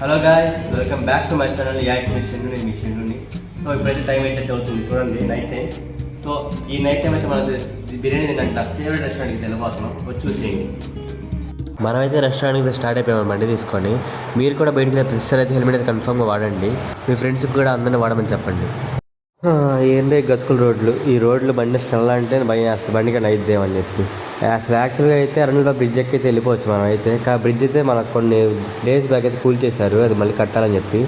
Hello guys welcome back to my channel యాక్ మీ నేను మీ షెండుని సో ఇప్పుడైతే టైం అయితే అవుతుంది చూడండి నైట్ టైం సో ఈ నైట్ టైం అయితే మనకు బిర్యానీ తినండి. నా ఫేవరెట్ రెస్టారెంట్కి వెళ్ళబోతున్నాం వచ్చి చూసేయండి. మనమైతే రెస్టారెంట్కి స్టార్ట్ అయిపోయాం. బండి తీసుకొని మీరు కూడా బయటికి తెస్తారు అయితే హెల్మెట్ అయితే కన్ఫామ్గా వాడండి. మీ ఫ్రెండ్స్కి కూడా అందరినీ వాడమని చెప్పండి. ఏంటే గతుకుల రోడ్లు. ఈ రోడ్లు బండి వేసుకెళ్ళాలంటే భయం వేస్తుంది. బండి కానీ అయిద్దేమని చెప్పి. అసలు యాక్చువల్గా అయితే అరుణుల బ్రిడ్జ్ ఎక్కి అయితే వెళ్ళిపోవచ్చు మనం అయితే. కా బ్రిడ్జ్ అయితే మనకు కొన్ని డేస్ బ్యాక్ అయితే కూల్ చేశారు. అది మళ్ళీ కట్టాలని చెప్పి.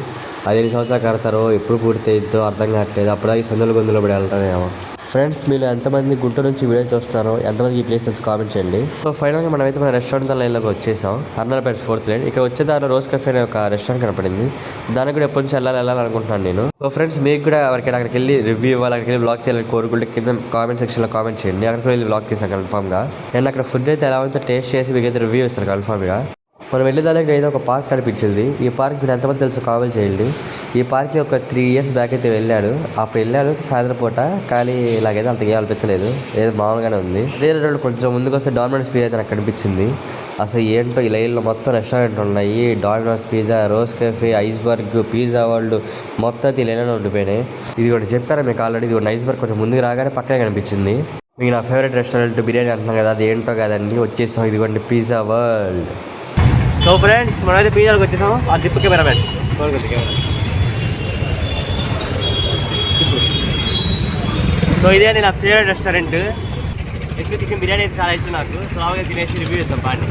అది ఎన్ని సంవత్సరాలు కడతారో ఎప్పుడు పూర్తి అయిద్దో అర్థం కావట్లేదు. అప్పుడు ఈ సందులు గొంతులో పడి వెళ్ళటమేమో ఫ్రెండ్స్ మీరు ఎంతమంది గుంటూరు నుంచి వీడియో చూస్తారో ఎంతమంది ఈ ప్లేస్ కామెంట్ చేయండి. సో ఫైనల్గా మనమైతే మన రెస్టారెంట్ లైన్లోకి వచ్చేసాం. అర్నాలపేట ఫోర్త్ లైన్ ఇక్కడ వచ్చే దారిలో రోజ్ కెఫే అనే ఒక రెస్టారెంట్ కనపడింది. దానికి కూడా ఎప్పటి నుంచి వెళ్ళాలి వెళ్ళాలనుకుంటున్నాను నేను. సో ఫ్రెండ్స్ మీకు కూడా ఎవరికైనా అక్కడికి వెళ్ళి రివ్యూ ఇవ్వాలి అక్కడికి వెళ్ళి బ్లాగ్ తీయాలని కోరుకుంటే కింద కామెంట్ సెక్షన్లో కామెంట్ చేయండి. అక్కడికి వెళ్ళి బ్లాగ్ తీసాను కన్ఫామ్గా నేను అక్కడ ఫుడ్ అయితే ఎలా ఉందో టేస్ట్ చేసి మీకు అయితే రివ్యూ ఇస్తాను కన్ఫామ్గా మనం వెళ్ళే దానికి ఏదో ఒక పార్క్ కనిపించింది. ఈ పార్క్ మీరు ఎంతమంది తెలుసు కామెంట్ చేయండి. ఈ పార్క్కి ఒక త్రీ ఇయర్స్ బ్యాక్ అయితే వెళ్ళాడు. అప్పుడు వెళ్ళాడు సాయంత్రం పూట కానీ ఇలాగైతే అంత ఏం అనిపించలేదు. ఏదో మామూలుగానే ఉంది. వేరే రోడ్డు కొంచెం ముందుకు వస్తే డామినోస్ పిజ్జా అయితే నాకు కనిపించింది. అసలు ఏంటో ఈ లైన్లో మొత్తం రెస్టారెంట్ ఉన్నాయి. Domino's pizza rose cafe iceberg pizza world మొత్తం అయితే ఈ లైన్లో ఉండిపోయినాయి. ఇది కూడా చెప్పారా మీకు ఆల్రెడీ? ఇది కూడా ఐస్బర్గ్ కొంచెం ముందుకు రాగానే పక్కనే కనిపించింది. మీకు నా ఫేవరెట్ రెస్టారెంట్ బిర్యానీ అంటున్నాం కదా అది ఏంటో కదండి. వచ్చేసాం ఇదిగోండి పిజ్జా వరల్డ్. సో ఫ్రెండ్స్ మనమైతే పిజ్జాలకు వచ్చేసాం ఆ జిప్ కెమెరా సో ఇదే నేను నా ఫేవరెట్ రెస్టారెంట్. ఎక్కువ చికెన్ బిర్యానీ అయితే చాలా ఇష్టం నాకు. సో అలాగే తినేసి రివ్యూ ఇస్తాం పాండి.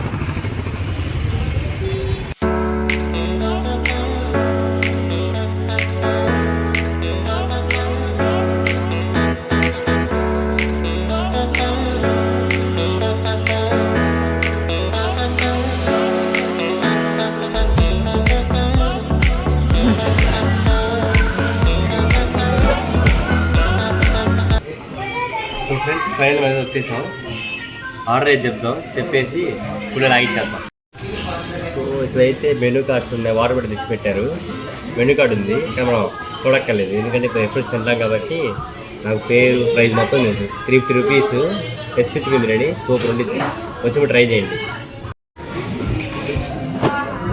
ఫ్రెండ్స్ ఫైనల్ మీద వచ్చేసాం. ఆర్డర్ అయితే చెప్దాం చెప్పేసి కూలర్ లాగిచ్చేద్దాం సో ఇక్కడైతే మెనూ కార్డ్స్ ఉన్నాయి వాటర్ బాటిల్ తెచ్చి పెట్టారు మెనూ కార్డ్ ఉంది ఇక్కడ మనం చూడక్కర్లేదు. ఎందుకంటే ఇప్పుడు ఎప్పుడు తింటాం కాబట్టి నాకు పేరు ప్రైస్ మొత్తం తెలుసు. Three fifty rupees SP chicken biryani super ఉండిద్ది. వచ్చి ట్రై చేయండి.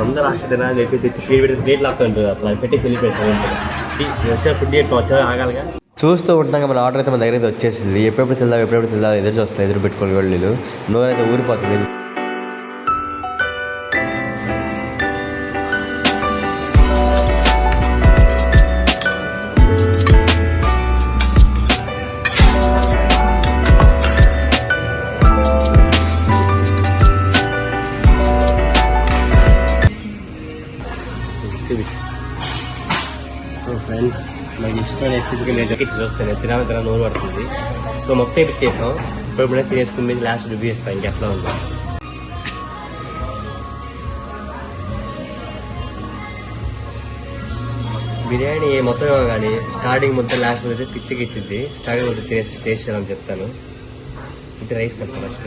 అందరూ అక్కడ చెప్పి తెచ్చి ఫీడ్ పెట్టి ప్లేట్ లాక్తా ఉంటుంది అట్లా పెట్టి పెట్టి వెళ్ళిపోయింది వచ్చే ఫుడ్ చేస్తాం వచ్చా ఆగాలిగా. చూస్తూ ఉంటాం మన ఆర్డర్ అయితే మన దగ్గర అయితే వచ్చేసింది. ఎప్పుడెప్పుడు తిందాం ఎప్పుడెప్పుడు తిందాం ఎదురు చూస్తాం ఎదురు పెట్టుకోవాలి వాళ్ళు నోరైతే ఊరిపోతుంది. ఫ్రెండ్స్ మనకి ఇష్టమైన ఎస్పీసీగా నేను చూస్తాను తినాలి తిన నోరు పడుతుంది. సో మొత్తం ఇప్పుడు చేసాం? ఇప్పుడు ఇప్పుడే తినేసుకుని మీద లాస్ట్ రివ్యూ ఇస్తాను ఇంకెట్లా ఉందో. బిర్యానీ మొత్తం కానీ స్టార్టింగ్ మొత్తం లాస్ట్ అయితే పిచ్చికి ఇచ్చింది స్టార్టింగ్ మొత్తం టేస్ట్ టేస్ట్ చేయాలని చెప్తాను. ఇది రైస్ తప్ప ఫస్ట్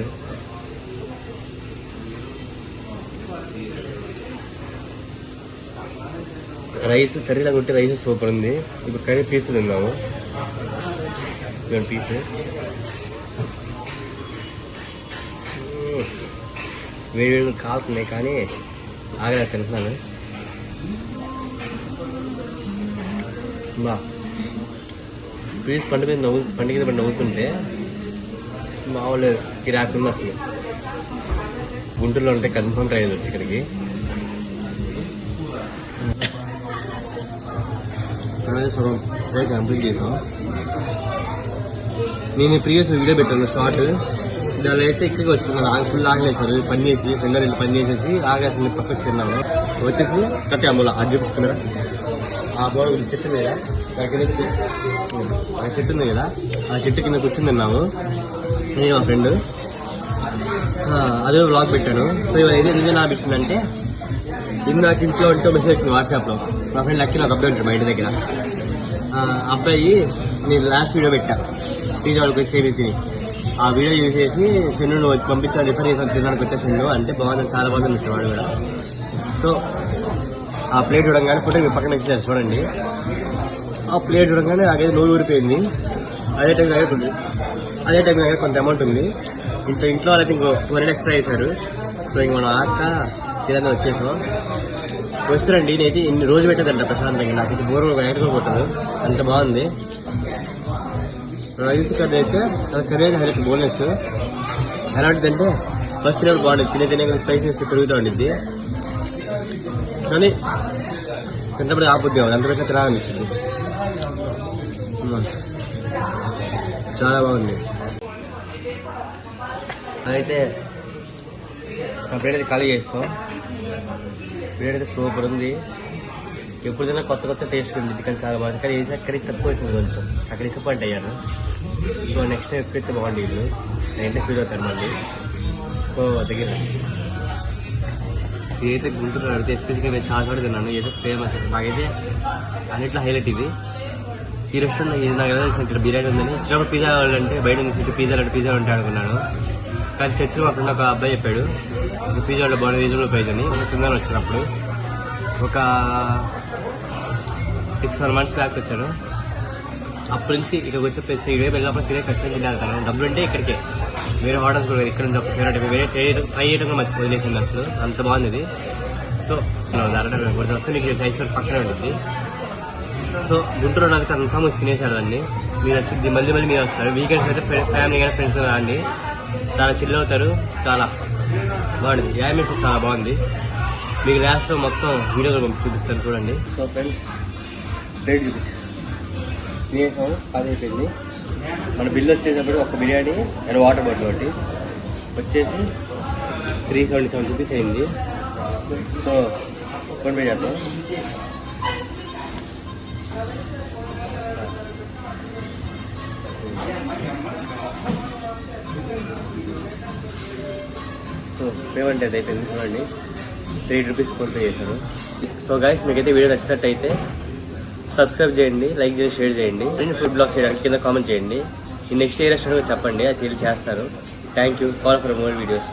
రైస్ కర్రీలా కొట్టి రైస్ సూపర్ ఉంది ఇప్పుడు కర్రీ పీస్ తిన్నాము పీస్. వేడి వేడి కాలుతున్నాయి కానీ ఆగ్రహ తింటున్నాను. బా. పీస్ పండు మీద నవ్వు పండు మీద పడి నవ్వుతుంటే మామూలు కిరాకుండా అసలు. గుంటూరులో ఉంటే కన్ఫర్మ్ ట్రైన్ వచ్చి ఇక్కడికి. మనమైతే సగం ఇదే కంప్లీట్ చేసాం నేను ప్రీవియస్ వీడియో పెట్టాను షార్ట్ దానిలో అయితే ఇక్కడికి వస్తున్నాను నాకు ఫుల్ ఆగలేసారు పని చేసి రెండు రెండు పని చేసేసి ఆగేసింది పక్కకి తిన్నాము వచ్చేసి కట్టి అమ్ముల అది చూపిస్తున్నారా ఆ బోడ చెట్టు మీద ఆ చెట్టు ఉంది కదా ఆ చెట్టు కింద కూర్చుని తిన్నాము నేను మా ఫ్రెండ్ అదే బ్లాగ్ పెట్టాను. సో ఇవాళ ఎందుకు నా ఇందాక ఇంట్లో ఉంటే మెసేజ్ వచ్చింది వాట్సాప్లో మా ఫ్రెండ్ లక్కీ నాకు అబ్బాయి ఉంటాడు మా ఇంటి దగ్గర. ఆ అబ్బాయి నేను లాస్ట్ వీడియో పెట్టా. పిజ్జా వాళ్ళకి వచ్చి తిని ఆ వీడియో యూజ్ చేసి షెన్ను పంపించాను రిఫర్ చేసాను తినడానికి వచ్చే షెన్ను అంటే బాగుంది చాలా బాగుంది పెట్టేవాడు కూడా. సో ఆ ప్లేట్ చూడంగానే ఫోటో మీ పక్కన ఇచ్చారు చూడండి. ఆ ప్లేట్ చూడంగానే నాకైతే నోరు ఊరిపోయింది. అదే టైం దగ్గర ఉంది అదే టైం దగ్గర కొంత అమౌంట్ ఉంది. ఇంట్లో ఇంట్లో వాళ్ళకి ఇంకో వన్ ఎక్స్ట్రా చేశారు. సో ఇంక మనం ఆక చిన్న వచ్చేసాం. వస్తారండి నేనైతే ఇన్ని రోజు పెట్టదంట ప్రశాంతంగా. నాకు ఇది బోర్ నైట్ కూడా కొట్టదు. అంత బాగుంది. రైస్ కర్రీ అయితే చాలా కర్రీ హైలైట్ బోనెస్. ఎలాంటిదంటే ఫస్ట్ తినేప్పుడు బాగుంటుంది తినే తినే స్పైసెస్ పెరుగుతూ ఉండిద్ది. కానీ తింటప్పుడు ఆపొద్దు అంత పెద్ద తినాలనిపించింది చాలా బాగుంది. అయితే మా అయితే ఖాళీ చేస్తాం. బ్రెడ్ అయితే సూపర్ ఉంది. ఎప్పుడు తిన్నా కొత్త కొత్త టేస్ట్ ఉంది. కానీ చాలా బాగుంది. కానీ వేసి అక్కడికి తక్కువ వచ్చింది కొంచెం. అక్కడ డిసప్పాయింట్ అయ్యాను. సో నెక్స్ట్ టైం ఎప్పుడైతే బాగుంది వీళ్ళు నేనంటే ఫీల్ అవుతాను మళ్ళీ. సో దగ్గర ఇదైతే గుంటూరు అడిగితే ఎస్పెషల్గా నేను చాలా చోట తిన్నాను. ఏదో ఫేమస్ నాకైతే అన్నిట్లో హైలైట్ ఇది. ఈ రెస్టారెంట్ ఇది నాకు ఎలా ఇక్కడ బిర్యానీ ఉందని. చిన్నప్పుడు పిజ్జా కావాలంటే బయట నుంచి పిజ్జా అంటే పిజ్జా ఉంటాయి అనుకున్నాను. కానీ చర్చిలో మా ఫ్రెండ్ ఒక అబ్బాయి చెప్పాడు ఈ బాడీ బాగుంది రీజనబుల్ అని. ఒక తిందాను వచ్చినప్పుడు ఒక సిక్స్ సెవెన్ మంత్స్ బ్యాక్ వచ్చాను అప్పటి నుంచి ఇక్కడికి వచ్చే ప్లేస్ ఇవే వెళ్ళినప్పుడు తినే ఖచ్చితంగా తిన్నాను డబ్బులు అంటే ఇక్కడికే. వేరే హోటల్స్ కూడా ఇక్కడ నుంచి ఒక ఫేవరెట్ వేరే ట్రై ట్రై చేయడం కూడా వదిలేసింది అసలు. అంత బాగుంది సో అరడం కొద్ది వస్తే నీకు సైజ్ పక్కనే ఉంటుంది. సో గుంటూరు నాకు కన్ఫామ్ వచ్చి తినేసారు అండి మీరు వచ్చింది మళ్ళీ మళ్ళీ మీరు వస్తారు. వీకెండ్స్ అయితే ఫ్యామిలీ కానీ ఫ్రెండ్స్ రాండి. చాలా చిల్ అవుతారు చాలా బాగుంది యానిమేషన్ చాలా బాగుంది. మీకు లాస్ట్లో మొత్తం వీడియో కూడా చూపిస్తాను చూడండి. సో ఫ్రెండ్స్ ప్లేట్ చూపించు తినేసాము అది అయిపోయింది. మన బిల్ వచ్చేటప్పుడు ఒక బిర్యానీ అండ్ వాటర్ బాటిల్ ఒకటి. వచ్చేసి త్రీ సెవెంటీ సెవెన్ రూపీస్ అయింది. సో ఫోన్ పే చేద్దాం. సో పేమెంట్ అయితే అయిపోయింది చూడండి. త్రీ రూపీస్ ఫోన్ పే చేశాను సో గైస్ మీకైతే వీడియో నచ్చినట్టయితే సబ్స్క్రైబ్ చేయండి లైక్ చేసి షేర్ చేయండి. ఫ్రెండ్ ఫుడ్ బ్లాగ్ చేయడానికి కింద కామెంట్ చేయండి. నెక్స్ట్ ఏ రెస్టారెంట్ చెప్పండి అది చేస్తారు. Thank you follow for more videos